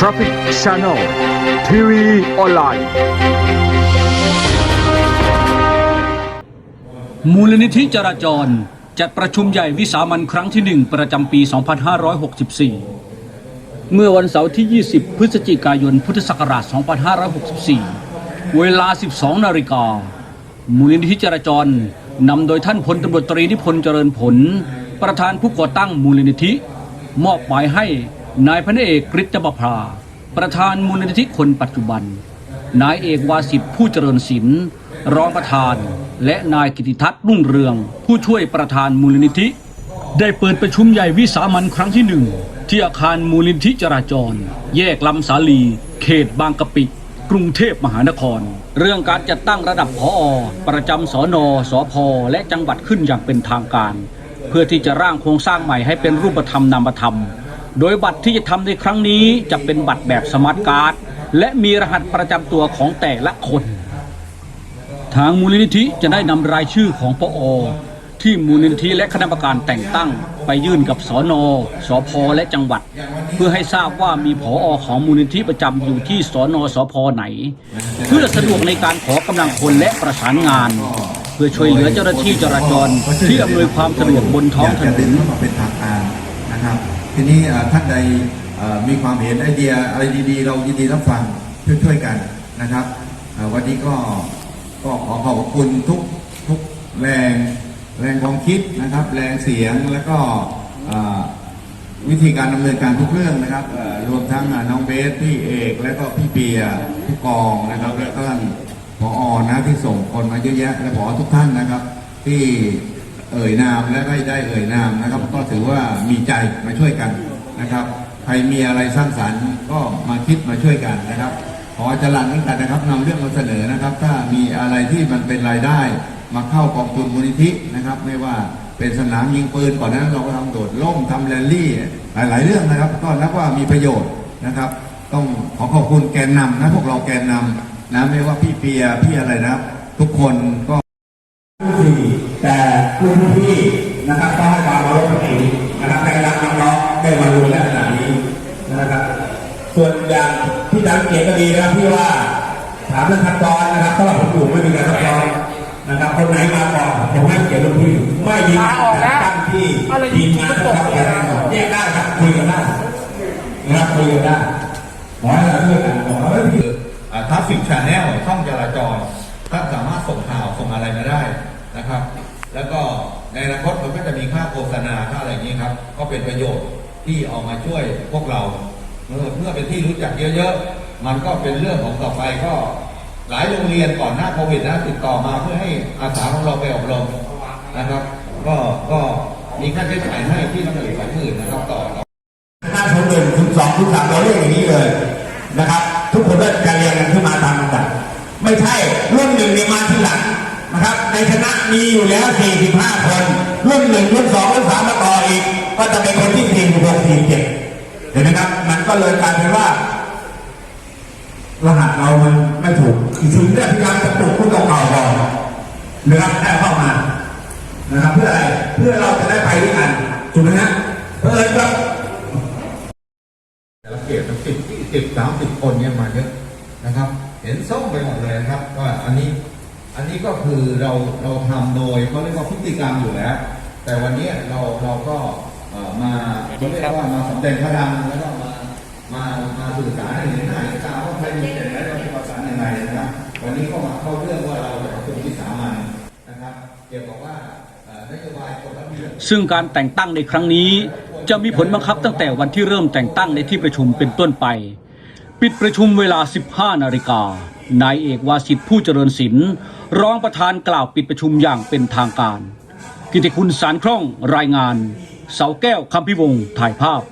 Traffic Channel ทีวีออนไลน์ มูลนิธิจราจร จัดประชุมใหญ่วิสามันครั้งที่หนึ่งประจำปี 2564 เมื่อวันเสาร์ที่ 20 พฤศจิกายน พุทธศักราช 2564 เวลา 12 นาฬิกา มูลนิธิจราจรนำโดยท่านพลตำรวจตรีนิพนธ์เจริญผล ประธานผู้ก่อตั้งมูลนิธิ มอบหมายให้ นายพระเอกกฤษประภาประธานมูลนิธิคนปัจจุบัน นายเอกวาสิทธิ์ผู้เจริญศิลป์รองประธาน และนายกิติทัศน์รุ่งเรือง ผู้ช่วยประธานมูลนิธิ ได้เปิดประชุมใหญ่วิสามันครั้งที่หนึ่งที่อาคารมูลนิธิจราจร แยกลำสาลี เขตบางกะปิ กรุงเทพมหานคร เรื่องการจัดตั้งระดับพออประจำสอนอสอพอและจังหวัดขึ้นอย่างเป็นทางการ เพื่อที่จะร่างโครงสร้างใหม่ให้เป็นรูปธรรมนามธรรม โดยบัตรที่จะทำในครั้งนี้จะเป็นบัตรแบบสมาร์ทการ์ด และมีรหัสประจำตัวของแต่ละคน ทางมูลนิธิจะได้นำรายชื่อของปอ ที่มูลนิธิและคณะกรรมการแต่งตั้ง ไปยื่นกับสอนอสอพอและจังหวัด เพื่อให้ทราบว่ามีผอของมูลนิธิประจำอยู่ที่สอนอสอพอไหน เพื่อสะดวกในการขอกำลังคนและประสานงานเพื่อช่วยเหลือเจ้าหน้าที่จราจร ที่อำนวยความสะดวกบนท้องถนนเป็นทางการนะครับ ทีนี้ท่านใดมีความเห็นไอเดียอะไรดีๆ เรายินดีรับฟังช่วยๆกันนะครับ วันนี้ก็ก็ขอขอบคุณทุกทุกแรงแรงความคิดนะครับ แรงเสียงแล้วก็วิธีการดำเนินการทุกเรื่องนะครับรวมทั้งน้องเบสพี่เอกและก็พี่เปียผู้กองนะครับและก็ท่านผอนะที่ส่งคนมาเยอะแยะและผอทุกท่านนะครับ ที่ เอ่ยนามและไม่ได้เอ่ยนามนะครับ ก็ถือว่ามีใจมาช่วยกันนะครับ ใครมีอะไรสร้างสรรค์ก็มาคิดมาช่วยกันนะครับ ขอจรันเหมือนกันนะครับนำเรื่องมาเสนอนะครับ ถ้ามีอะไรที่มันเป็นรายได้ มาเข้ากองทุนมูลนิธินะครับ ไม่ว่าเป็นสนามยิงปืนก่อนนั้นเราก็ทำโดดล่มทำแรลลี่ หลาย ๆ เรื่องนะครับ ก็นับว่ามีประโยชน์นะครับ ต้องขอขอบคุณแกนนำนะพวกเราแกนนำนะไม่ว่าพี่เปียพี่อะไรนะ ทุกคนก็ แต่รุ่นพี่นะครับก็ให้ความเคารพกันเองนะครับได้รับน้องๆได้มารวมในขนาดนี้นะครับ ส่วนอย่างที่ดังเกียรติก็ดีนะครับพี่ว่าถามเรื่องขั้นตอนนะครับเพราะว่าผมอยู่ไม่มีการซับซ้อนนะครับคนไหนมาก่อนผมให้เกียรติรุ่นพี่ไม่มีการตั้งที่ทีมงานนะครับแกนนำแยกได้ครับคุยกันได้นะครับคุยกันได้ขอให้เราช่วยกันขอให้พี่ทัฟฟิกชาแนลช่องจราจรท่านสามารถส่งข่าวส่งอะไรมาได้นะครับ แล้วก็ในอนาคตมันก็จะมีค่าโฆษณาค่าอะไรอย่างนี้ครับ ก็เป็นประโยชน์ที่ออกมาช่วยพวกเราเมื่อเมื่อเป็นที่รู้จักเยอะๆ มันก็เป็นเรื่องของต่อไปก็หลายโรงเรียนก่อนหน้าโควิดนะติดต่อมาเพื่อให้อาสาของเราไปอบรมนะครับ ก็ก็มีค่าใช้จ่ายให้ที่ละหมื่นสองหมื่นนะครับต่อต่อห้าศูนหนึ่งศูนสองศูนสามเราเรียกอย่างนี้เลยนะครับ ทุกคนได้การเรียนกันขึ้นมาตามลำดับไม่ใช่รุ่นหนึ่งเนี่ยมาที่หลัง ครับในคณะมีอยู่แล้ว 45 คน รุ่นหนึ่งรุ่นสองรุ่นสามมาต่ออีก ก็จะเป็นคนที่46 47เจ็ดเห็นไหมครับ มันก็เลยกลายเป็นว่ารหัสเรามันไม่ถูกถึงได้พยายามจะปลุกผู้เก่าๆก่อนนะครับให้เข้ามานะครับ เพื่ออะไรเพื่อเราจะได้ไปด้วยกันถูกไหมฮะเพื่อก็แต่ละเขตสิบสิบสามสิบคนเนี่ยมาเยอะนะครับ เห็นส้มไปหมดเลยนะครับว่าอันนี้ อันนี้ก็คือเราเราทำโดยเขาเรียกว่าพฤติกรรมอยู่แล้ว แต่วันนี้เราเราก็เอ่อมาเขาเรียกว่ามาสำแดงพลังแล้วก็มามามาสื่อสารให้เห็นหน้าเห็นตาว่าใครมีเจตนาเราจะประสานยังไงนะครับวันนี้ก็มาเข้าเรื่องว่าเราจะประชุมที่สามัญนะครับเกี่ยวกับว่าเอ่อนโยบายกฎระเบียบ ซึ่งการแต่งตั้งในครั้งนี้ จะมีผลบังคับตั้งแต่วันที่เริ่มแต่งตั้งในที่ประชุมเป็นต้นไป ปิดประชุมเวลา 15 นาฬิกานายเอกวาสิทธิผู้เจริญศิลป์ รองประธานกล่าวปิดประชุมอย่างเป็นทางการ กิติคุณสารคล่องรายงาน เสาแก้วคำพิวงถ่ายภาพ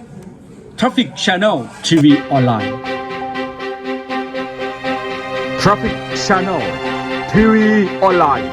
Traffic Channel ทีวีออนไลน์ Traffic Channel ทีวีออนไลน์